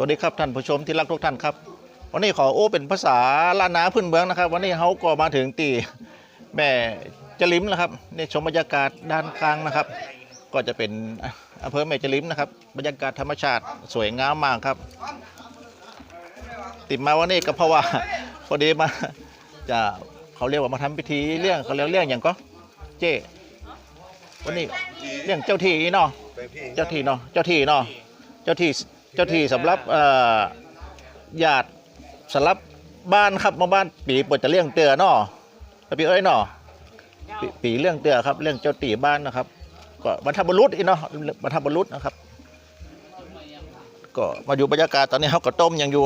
วัสดีครับท่านผู้ชมที่รักทุกท่านครับ วันนี้ขอโอ้เป็นภาษาล้านนาพื้นเมืองนะครับ วันนี้เขาก็มาถึงตีแม่จลิมนะครับนี่ชมบรรยากาศด้านกลางนะครับ ก็จะเป็นอำเภอแม่จลิมนะครับ บรรยากาศธรรมชาติสวยงามมากครับ ติดมาวันนี้ก็เพราะว่าพอดีมาจะเขาเรียกว่ามาทำพิธีเรื่องเขาเรียกเรื่องอย่างก็เจ้วันนี้เรื่องเจ้าที่เนาะเจ้าที่เนาะเจ้าที่เนาะเจ้าที่ เจ้าที่สำหรับเอ่อญาติสำหรับบ้านครับมาบ้านปีเปิดจะเลี้ยงเตือเนาะแล้วปีเอ้ยเนาะปีปีเลี้ยงเตือครับ เรื่องเจ้าตีบ้านนะครับ ก็บรรทบุรุษอีกเนาะบรรทบุรุษนะครับ ก็มาอยู่บรรยากาศตอนนี้เขาก็ต้มยังอยู่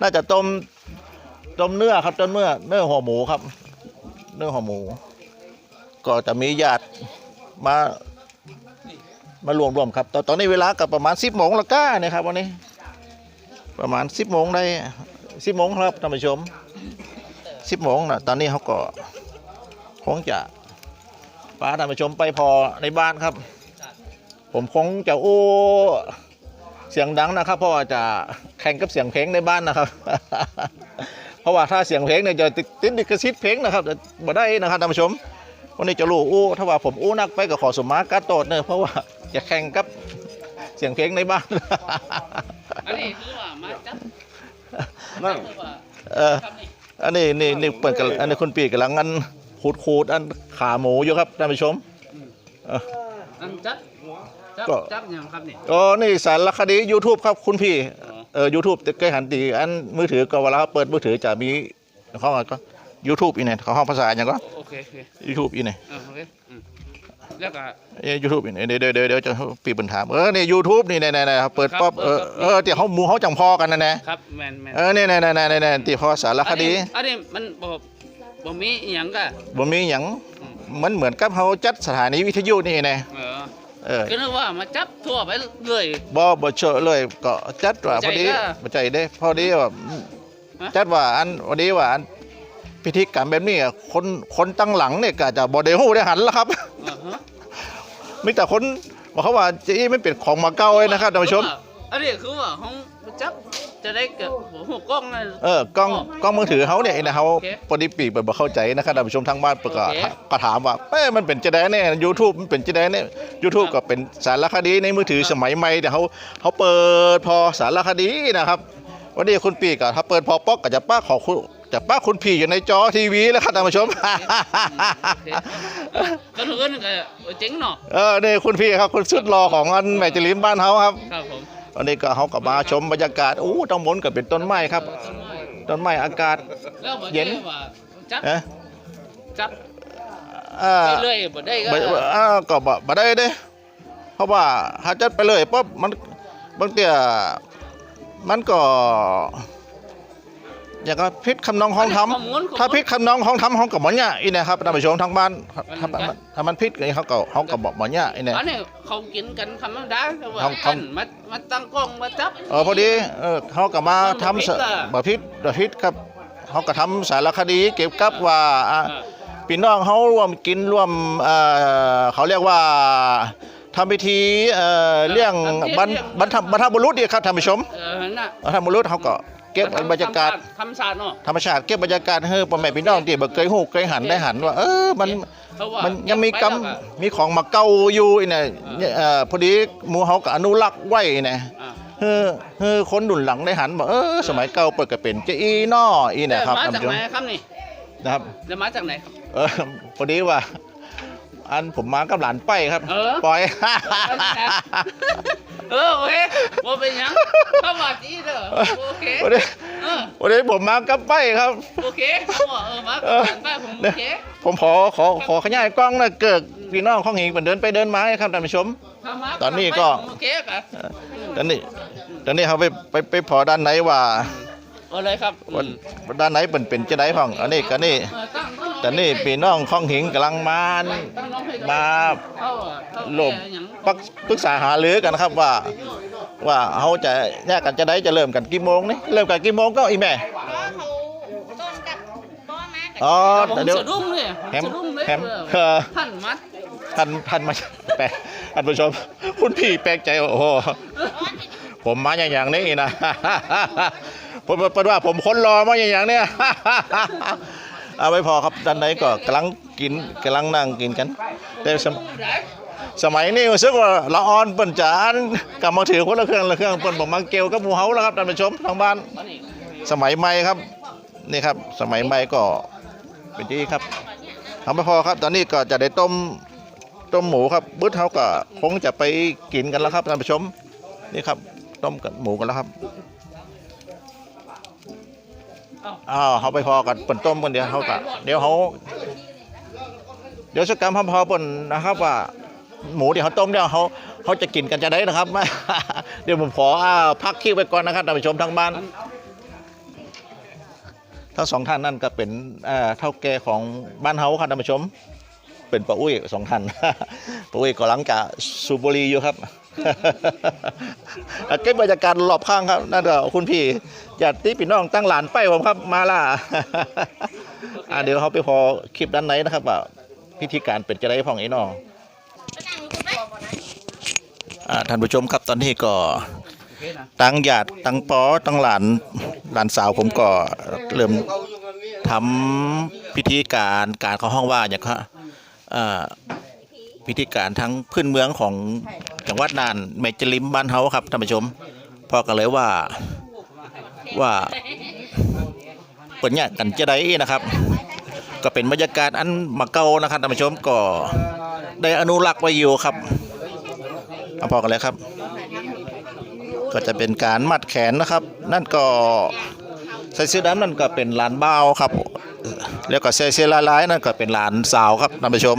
น่าจะต้มต้มเนื้อครับต้มเนื้อเนื้อหัวหมูครับ เนื้อหัวหมู ก็จะมีญาติมา มารวมรวมครับตอนตอนนี้เวลากับประมาณ10โมงละก้านี่ยครับวันนี้ประมาณ10โมงได้10โมงครับท่านผู้ชม10โมงนะตอนนี้เขาก็คงจะพาท่านผู้ชมไปพอในบ้านครับ ผมคงจะโอ้เสียงดังนะครับเพราะว่าจะแข่งกับเสียงเพลงในบ้านนะครับ เพราะว่าถ้าเสียงเพลงเนี่ยจะติดติดลิขสิทธิ์เพลงนะครับบ่ได้นะครับท่านผู้ชมวันนี้จะรู้อู้ถ้าว่าผมอู้นักไปก็ขอสมมากาโตดเนอะเพราะว่า จะแข่งกับเสียงเพลงในบ้าน อันนี้คือว่ามาจับนั่นคือว่าเออครับนี่อันนี้นี่นี่เปิดกันอันนี้คุณปีกำลังงันขูดขูดอันขาหมูอยู่ครับท่านผู้ชมอันจับจับก็จับอย่างครับนี่อ๋อนี่สารคดี YouTube ครับคุณพี่อ๋อเออ YouTube เคยหันตีอันมือถือก็เวลาเปิดมือถือจะมีเขาก็ YouTube อีเนี่ยเขาห้องภาษาอย่างก็โอเคโอเค YouTube อีเนี่ย แล้วก็เอ้ยูทูบนี่เดี๋ยวเดี๋ยวเดี๋ยวเดี๋ยวจะปีบรรถามเออนี่ยูทูบนี่แน่ๆๆเปิดป๊อปเออเออเดี๋ยวเขาหมูเขาจังพอกันนะแน่ครับแมนแมนเออนี่แน่ๆๆๆที่พอสารคดีอันนี้มันบ่บ่มีอหย่างก็บ่มีหยังมันเหมือนกับเขาจัดสถานีวิทยุนี่แน่เออเออก็นึกว่ามาจับทั่วไปเลยบ่บ่เชอะเลยก็จัดว่าพอดีใจก็บ่ใจเด้พอดีว่าฮะจัดว่าอันพอดีว่าอันพิธีกรรมแบบนี้อะคนคนตั้งหลังเนี่ยก็จะบ่ได้ฮู้ได้หันแล้วครับอ่าฮะ มีแต่คนบอกเขาว่าเจะไม่เป็นของมาเก่าเลยนะครับท่านผู้ชมอันนี้คือว่าห้องจับจะได้เกิดหัวกล้องนั่นเออกล้องกล้องมือถือเขาเนี่ยนะเขาโอเคปฏิปีเปิดบ่เข้าใจนะครับท่านผู้ชมทางบ้านประกาศโอเคก็ถามว่าเอ้ยมันเป็นจะได้เนี่ยยูทูบมันเป็นจะได้เนี่ยยูทูบก็เป็นสารคดีในมือถือสมัยใหม่แต่เขาเขาเปิดพอสารคดีนะครับวันนี้คุณปีก็ถ้าเปิดพอป๊อกก็จะป้าขอคุณ จะป้าคุณพี่อยู่ในจอทีวีแล้วครับท่านผู้ชมก็ถือว่าเจ๋งเนาะเออนี่คุณพี่ครับคุณสุดรอของอันแม่จิลิมบ้านเขาครับครับผมวันนี้ก็เขาก็มาชมบรรยากาศโอ้ต้องมนก็เป็นต้นไม้ครับ ต้นไม้อากาศเย็นจับเอจับไปเรื่อยบ่ได้ก็บ่บ่อ่าก็บ่บ่ได้เด้เพราะว่าถ้าจัดไปเลยปั๊บมันบางเตียมันก็ อย่างก็พิษคำนองห้องทำถ้าพิษคำนองห้องทำห้องกับหมอเนี่ยอีนะครับท่านผู้ชมทางบ้านถ้าถ้าถ้ามันพิษเขาก็เขาก็บอกหมอเนี่ยอีเนี่ยอันนี้เขากินกันธรรมดาแต่ว่าเขาเขาอันมามาตั้งกล้องมาจับเออพอดีเออเขาก็มาทำสบ่พิษอะบ่พิษบ่พิษครับเขาก็ทำสารคดีเกี่ยวกับว่าอะเออพี่น้องเขาร่วมกินร่วมเอ่อเขาเรียกว่าทำพิธีเอ่อเรื่องบรรบรรทบรรทบุรุษดีครับท่านผู้ชมเออน่ะบรรทบุรุษเขาก็ เก็บบรรยากาศทำศาสตร์เนาะธรรมชาติเก็บบรรยากาศให้พ่อแม่พี่น้องที่บ่เคยฮู้เคยหันได้หันว่าเออมันเพราะว่ามันยังมีกรรมไปแล้วมีของมาเก่าอยู่อีเนี่ยเออเอ่อพอดีหมู่เฮาก็อนุรักษ์ไว้เนี่ยอ่าเฮ้อเฮ้อคนดุนหลังได้หันบอกเออสมัยเก่าเปิดก็เป็นเจอีน้ออีเนะครับมาท่านจากผู้ชมไหนครับนี่นะครับจะมาจากไหนครับเออพอดีว่า อันผมมากับหลานไปครับ เออ ปล่อย เออโอเคว่าเป็นหยังเข้ามาจีเด้อโอเคพอดีเออพอดีผมมากับไปครับ โอเคเขาบอกเออมาก่อนป้าผมโอเคผมขอขอขอขยายกล้องหนะเกิดพี่น้องข้องหิงเป็นเดินไปเดินมาให้ครับท่านผู้ชมถ้ามาตอนนี้ก็ โอเคกันตอนนี้ตอนนี้เขาไปไปไปพอด้านไหนว่าเอาเลยครับว่าด้านไหนเป็นเป็นจะได้ฟังอันนี้ก็นี่ เออตั้งตั้ง ตอนนี้พี่น้องข้องหิงกำลังมาตั้งน้องให้ก่อนมาเข้าอะเข้าลมแก้หยังปรึกปรึกษาหารือกันนะครับว่า ว่าเขาจะแยกกันจะได้จะเริ่มกันกี่โมงนี่เริ่มกันกี่โมงก็อีแม่เพราะเขาต้นกับป้อมากับอ๋อผมเดี๋ยวสะดุ้งเลยแฮมสะดุ้งเลยแฮมเออเออท่านมัดท่านท่านมาแปลท่านผู้ชมคุณพี่แปลกใจโอ้โหป้อนให้ผมมาอย่างอย่างนี้นะผมเป็นว่าผมคนรอมาอย่างอย่างเนี้ย เอาไม่พอครับด้านในก็กำลังกินกำลังนั่งกินกันแต่สมสมัยนี้รู้สึกว่าละออนเปิ่นจานกลับมาถือคนละเครื่องละเครื่องเปิ่นบอกมังเกลกับหมูเฮาแล้วครับท่านผู้ชมทางบ้าน สมัยใหม่ครับนี่ครับ สมัยใหม่ก็เป็นที่ครับทำไม่พอครับ ตอนนี้ก็จะได้ต้มต้มหมูครับบึ้ดเฮาก็คงจะไปกินกันแล้วครับท่านผู้ชมนี่ครับ ต้มกับหมูกันแล้วครับ อ้าวเขาไปพอกันเปิ่นต้มกันเดียวเขาก็เดี๋ยวเขาเดี๋ยวสักกรรมพอเปิ่นนะครับ ว่า หมูเดี๋ยวเขาต้มเดี๋ยวเขาเขาจะกินกันจะได้นะครับ เดี๋ยวผมขออพักคลิปไปก่อนนะครับท่านผู้ชมทางบ้านทั้งสองท่านนั่นก็เป็นเท่าแก่ของบ้านเฮาครับท่านผู้ชม เป็นป้าอุ้ยสองท่านป้าอุ้ยก็หลังจากสูบบุหรีอยู่ครับ เก็บบรรยากาศรอบข้างครับนั่นก็คุณพี่ญาติพี่น้องตั้งหลานไปผมครับมาล่ะอะเดี๋ยวเขาไปพอคลิปด้านไหนนะครับว่าพิธีการเป็นจะได้พ่องไอ้น้องท่านผู้ชมครับตอนนี้ก็ตั้งญาติตั้งปอตั้งหลานหลานสาวผมก็เริ่มทำพิธีการการเข้าห้องว่าอย่างครับอ่า พิธีการทั้งพื้นเมืองของจังหวัดน่านแม่จลิมบ้านเฮาครับท่านผู้ชมพ่อก็เลยว่าว่าเปิดเนี่ยกันจะได้นะครับ ก็เป็นบรรยากาศอันมาเก่านะครับท่านผู้ชมก็ได้อนุรักษ์ไว้อยู่ครับเอาพอกันเลยครับ ก็จะเป็นการมัดแขนนะครับ นั่นก็ใส่เสื้อดำนั่นก็เป็นหลานบ่าวครับ แล้วก็ใส่เสื้อลายๆนั่นก็เป็นหลานสาวครับท่านผู้ชม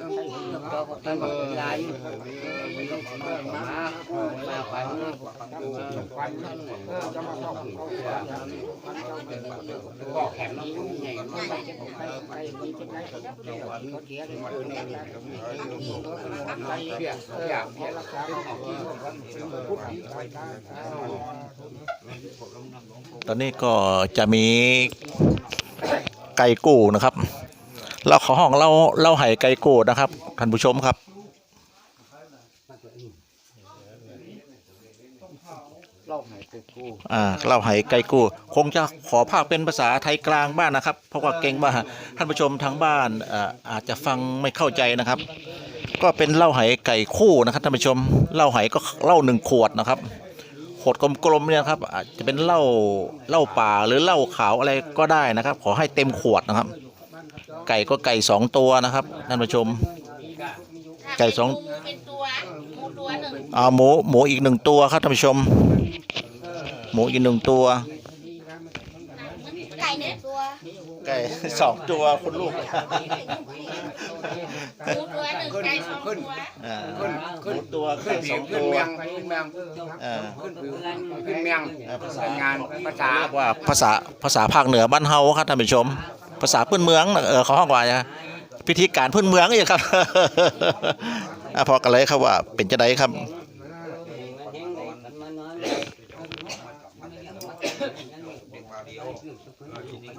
เมื่อนั้นนี่นะท่านผู้ชมฟังฟังเสียงสดๆนะครับว่าท่านพวกเก้าพวกพวกแกเป็นอู้กันจะได้นะครับตอนนี้ก็จะมีไก่กูนะครับ เราขอห้องเราเราไห่ไก่กูนะครับท่านผู้ชมครับอ่าเราไห่ไก่กูคงจะขอภาคเป็นภาษาไทยกลางบ้านนะครับ เพราะว่าเก่งมาท่านผู้ชมทางบ้านอ่าอาจจะฟังไม่เข้าใจนะครับ ก็เป็นเหล้าไหไก่คู่นะครับท่านผู้ชมเหล้าไหก็เหล้าหนึ่งขวดนะครับ ขวดกลมๆเนี่ยครับอาจจะเป็นเหล้าเหล้าป่าหรือเหล้าขาวอะไรก็ได้นะครับ ขอให้เต็มขวดนะครับ ไก่ก็ไก่สองตัวนะครับท่านผู้ชม ไก่สอง เป็นตัวหมูตัวหนึ่งอ่าหมูหมูอีกหนึ่งตัวครับท่านผู้ชม หมูอีกหนึ่งตัว ไก่หนึ่งตัวไก่ สองตัวคุณลูกหมูตัวหนึ่งไก่สองตัวอ่าขึ้นหขึ้นมูตัวไก่ขึ้นสองขึ้นตัว เมียงขึ้นเมียงอ่าขึ้นผิวขึ้นเมียงอ่าภาษาเป็นงานภาษาเรียกว่าภาษาภาษาภาคเหนือบ้านเฮาครับท่านผู้ชม ภาษาพื้นเมืองเออเขาห้องว่านะพิธีการพื้นเมืองอีกครับอะพอกันเลยครับว่า เป็นจะไดครับ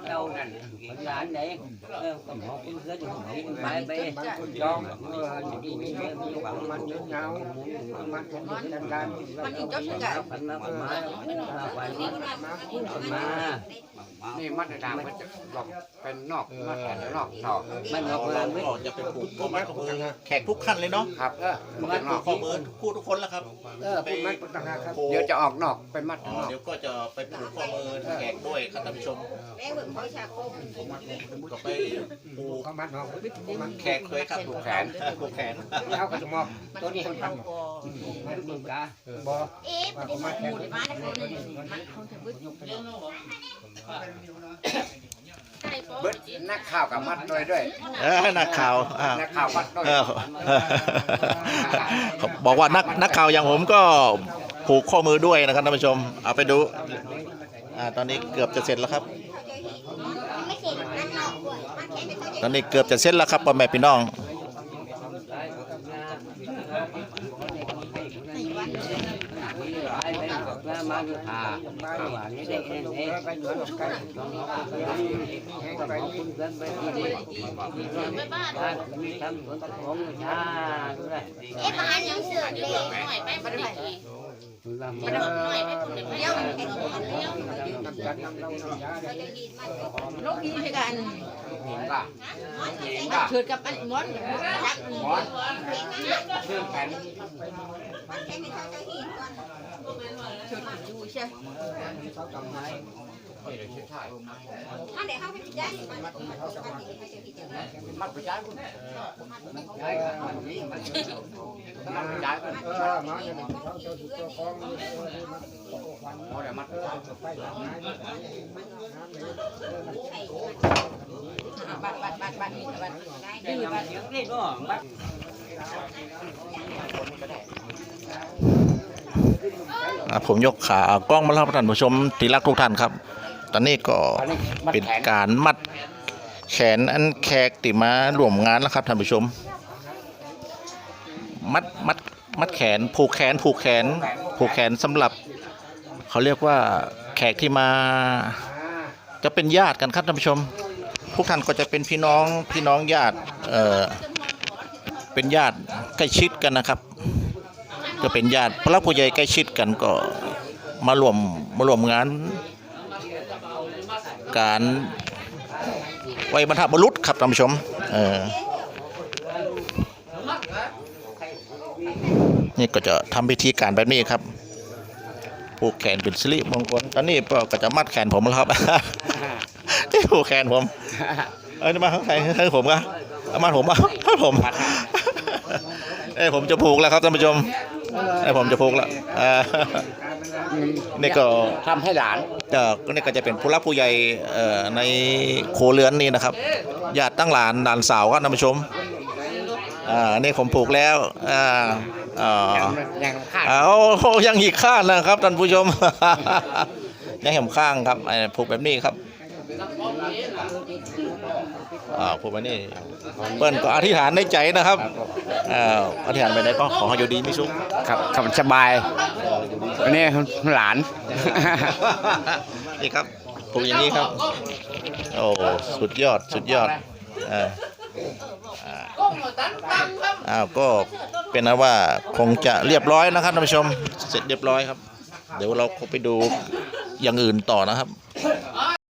đâu nè là anh đấy cầm hộp cái rất là hộp bài bê ยอมเอออยู่นี่มันเยอะเงามันเป็นกันกันมันอีกเจ้าชื่อไก่ phần mà phần má phần má นี่มัดดามมันจะหลอกเป็นนอกมัดแต่นอกนอก mình ngọc là biết จะเป็นผูกข้อไม้ข้อมือแขกทุกขั้นเลยเนาะครับเออมัดนอกข้อมือคู่ทุกคนแล้วครับเออเป็นมัดต่างหากครับเดี๋ยวจะออกนอกเป็นมัดอ๋อนอกเดี๋ยวก็จะไปผูกข้อมือแขกด้วยครับท่านผู้ชมแม่เบิ่งเขาฉากโคมก็ไปผูกเขามัดนอกแขกเคยครับผูกแขนผูกแขนแล้วก็จะมอบตัวนี้เขาก็มัดมึงกาบอเอ๊ะมันได้หมูได้มาได้คนนึงมันเขาจะบึ้ดไก่โป๊ เบิดนักข่าวกับมัดด้วยด้วย เออนักข่าวอ่านักข่าวมัดด้วยเออเขาบอกว่านักนักข่าวอย่างผมก็ผูกข้อมือด้วยนะครับท่านผู้ชม เอาไปดูอ่าตอนนี้เกือบจะเสร็จแล้วครับไม่เสร็จนั่นนอกด้วยมันแค่ไม่เข้าใจตอนนี้เกือบจะเสร็จแล้วครับพ่อแม่พี่น้อง มาอยู่หาว่านี่ได้เองเองไปเหนือใกล้ต้องแห้งไปคุณเกินไปที่ นี่บ้านมีทำสวนของชาด้วยเอ๊ะมายังเสือเลยหน่อยไปบ่ได้คุณลำบ่ได้หน่อยไปคนเดียวเดียวน้ำจัดน้ำเราน้ำยาได้โลกนี้คือกันเกิดกับอันมอนจักมอนชื่อแผ่นอยู่ใช่เขากำไม้อันไหนเขาให้ได้มัดไปย้ายคุณย้ายกันมันนี่มันมัดไปย้ายกันเออมาเนี่ยเขาเจ้าสุดเจ้าของเขาเดี๋ยวมัดไปย้ายไปหลังไม้ บัดบัดบัดบัดนี่บัดได้ยังเสียงนี่ก็บัดผมยกขากล้องมาแล้วครับท่านผู้ชมที่รักทุกท่านครับ ตอนนี้ก็เป็นการมัดแขนอันแขกติมาร่วมงานแล้วครับท่านผู้ชม มัดมัดมัดแขนผูกแขนผูกแขนผูกแขนสำหรับเขาเรียกว่าแขกที่มาจะเป็นญาติกันครับท่านผู้ชม พวกท่านก็จะเป็นพี่น้องพี่น้องญาติเอ่อเป็นญาติใกล้ชิดกันนะครับ ก็เป็นญาติพระผู้ใหญ่ใกล้ชิดกันก็มารวมมารวมงาน การไว้บรรทบรุษครับท่านผู้ชมเออนี่ก็จะทำพิธีการแบบนี้ครับผูกแขนเป็นสิริมงคลตอนนี้ก็จะมัดแขนผมแล้วครับ ผูกแขนผมเอ้ยมาข้างใครให้ผมก็เอามาผมเอาให้ผมเอ้ยผมจะผูกแล้วครับท่านผู้ชมเอ้ยผมจะผูกแล้วอ่านี่ก็ทำให้หลานเอ่อก็นี่ก็จะเป็นผู้รักผู้ใหญ่เอ่อในโคเรือนนี่นะครับญาติตั้งหลานหลานสาวครับท่านผู้ชมอ่านี่ผมผูกแล้วอ่าอ่ายังขาดเอายังอีกข้างนะครับท่านผู้ชมยังเห็นข้างครับไอ้ผูกแบบนี้ครับ อ่าผูกแบบนี้เปิ้ลก็อธิษฐานในใจนะครับอ่าอธิษฐานไปไหนก็ขอให้อยู่ดีไม่สุขครับขับสบายอันนี้หลาน นี่ครับปลูกอย่างนี้ครับ โอ้สุดยอดสุดยอดอ่าอ่าอ้าวก็เป็นนะว่าคงจะเรียบร้อยนะครับท่านผู้ชม เสร็จเรียบร้อยครับ เดี๋ยวเราไปดูอย่างอื่นต่อนะครับ